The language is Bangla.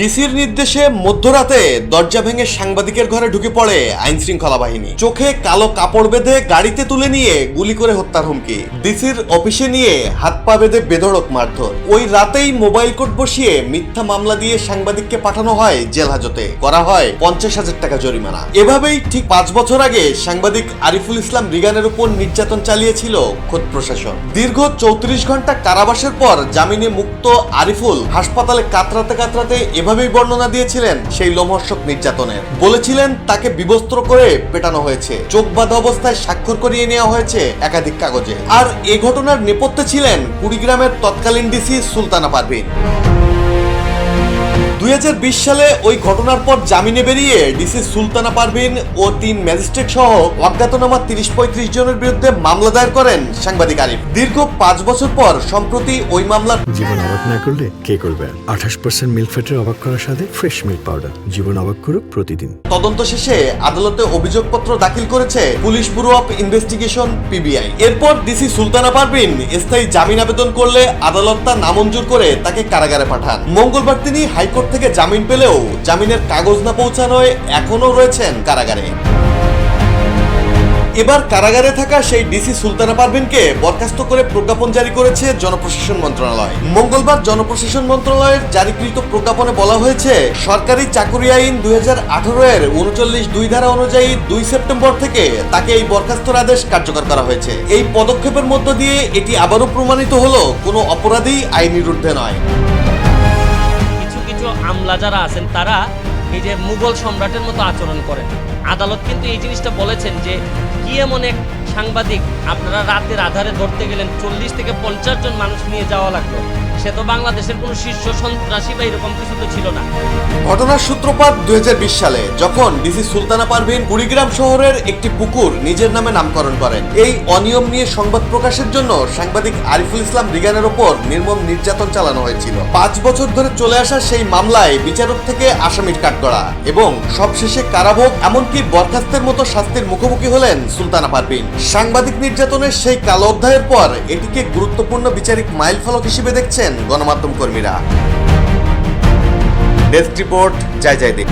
ডিসির নির্দেশে মধ্যরাতে দরজা ভেঙে সাংবাদিকের ঘরে ঢুকে পড়ে আইন শৃঙ্খলা বাহিনী। চোখে কালো কাপড় বেঁধে গাড়িতে তুলে নিয়ে গুলি করে হত্যার হুমকি। ডিসির অফিসে নিয়ে হাত পা বেঁধে বেধড়ক মারধর। ওই রাতেই মোবাইল কোর্ট বসিয়ে মিথ্যা মামলা দিয়ে সাংবাদিককে পাঠানো হয় জেল হাজতে। করা হয় পঞ্চাশ হাজার টাকা জরিমানা। এভাবেই ঠিক পাঁচ বছর আগে সাংবাদিক আরিফুল ইসলাম রিগানের উপর নির্যাতন চালিয়েছিল খোদ প্রশাসন। দীর্ঘ চৌত্রিশ ঘণ্টা কারাবাসের পর জামিনে মুক্ত আরিফুল হাসপাতালে কাতরাতে কাতরাতে এভাবেই বর্ণনা দিয়েছিলেন, সেই লোমহর্ষক নির্যাতনের। বলেছিলেন, তাকে বিবস্ত্র করে পেটানো হয়েছে। চোখ বাঁধা অবস্থায় স্বাক্ষর করিয়ে নেওয়া হয়েছে একাধিক কাগজে। আর এ ঘটনার নেপথ্যে ছিলেন কুড়িগ্রামের তৎকালীন ডিসি সুলতানা পারভিন। দুই হাজার বিশ সালে ওই ঘটনার পর জামিনে বেরিয়ে ডিসি সুলতানা পারভিন ও তিন ম্যাজিস্ট্রেট সহ অজ্ঞাতনামা তিরিশ পঁয়ত্রিশ জনের বিরুদ্ধে মামলা দায়ের করেন সাংবাদিক আরিফ। দীর্ঘ পাঁচ বছর পর সম্প্রতি ওই মামলার জীবন অবাক না করলে কে করবে? আঠাশ পার্সেন্ট মিল্ক ফ্যাটের অবাক করার সাথে ফ্রেশ মিল্ক পাউডার জীবন অবাক করুক প্রতিদিন। তদন্ত শেষে আদালতে অভিযোগপত্র দাখিল করেছে police bureau of investigation PBI. এরপর ডিসি সুলতানা পারভিন স্থায়ী জামিন আবেদন করলে আদালত তা নামঞ্জুর করে তাকে কারাগারে পাঠান। মঙ্গলবার তিনি হাইকোর্ট থেকে জামিন পেলেও জামিনের কাগজ না পৌঁছানোয় এখনও রয়েছেন কারাগারে। এবার কারাগারে থাকা সেই ডিসি সুলতানা পারভিনকে বরখাস্ত করে প্রজ্ঞাপন জারি করেছে জনপ্রশাসন মন্ত্রণালয়। মঙ্গলবার জনপ্রশাসন মন্ত্রণালয়ের জারিকৃত প্রজ্ঞাপনে বলা হয়েছে, সরকারি চাকুরি আইন দুই হাজার আঠারো এর উনচল্লিশ দুই ধারা অনুযায়ী দুই সেপ্টেম্বর থেকে তাকে এই বরখাস্তর আদেশ কার্যকর করা হয়েছে। এই পদক্ষেপের মধ্য দিয়ে এটি আবারও প্রমাণিত হলো, কোনো অপরাধী আইনের ঊর্ধ্বে নয়। আমলা যারা আছেন, তারা এই যে মুঘল সম্রাটের মতো আচরণ করেন। আদালত কিন্তু এই জিনিসটা বলেছেন যে, কি এমন এক সাংবাদিক, আপনারা রাতের আধারে ধরতে গেলেন, চল্লিশ থেকে পঞ্চাশ জন মানুষ নিয়ে যাওয়া লাগল। সে তো বাংলাদেশের কোনো শীর্ষ সন্ত্রাসী বা এরকম কিছু তো ছিল না। ঘটনার সূত্রপাত দুই হাজার বিশ সালে, যখন ডিসি সুলতানা পারভিন কুড়িগ্রাম শহরের একটি পুকুর নিজের নামে নামকরণ করেন। এই অনিয়ম নিয়ে সংবাদ প্রকাশের জন্য সাংবাদিক আরিফুল ইসলাম রিগানের ওপর নির্মম নির্যাতন চালানো হয়েছিল। পাঁচ বছর ধরে চলে আসা সেই মামলায় বিচারক থেকে আসামির কাঠগড়া এবং সবশেষে কারাভোগ, এমনকি বরখাস্তের মতো শাস্তির মুখোমুখি হলেন সুলতানা পারভিন। সাংবাদিক নির্যাতনের সেই কালো অধ্যায়ের পর এটিকে গুরুত্বপূর্ণ বিচারিক মাইল ফলক হিসেবে দেখছেন গণমাধ্যম কর্মীরা। ডেস্ক রিপোর্ট জয় জয় দেব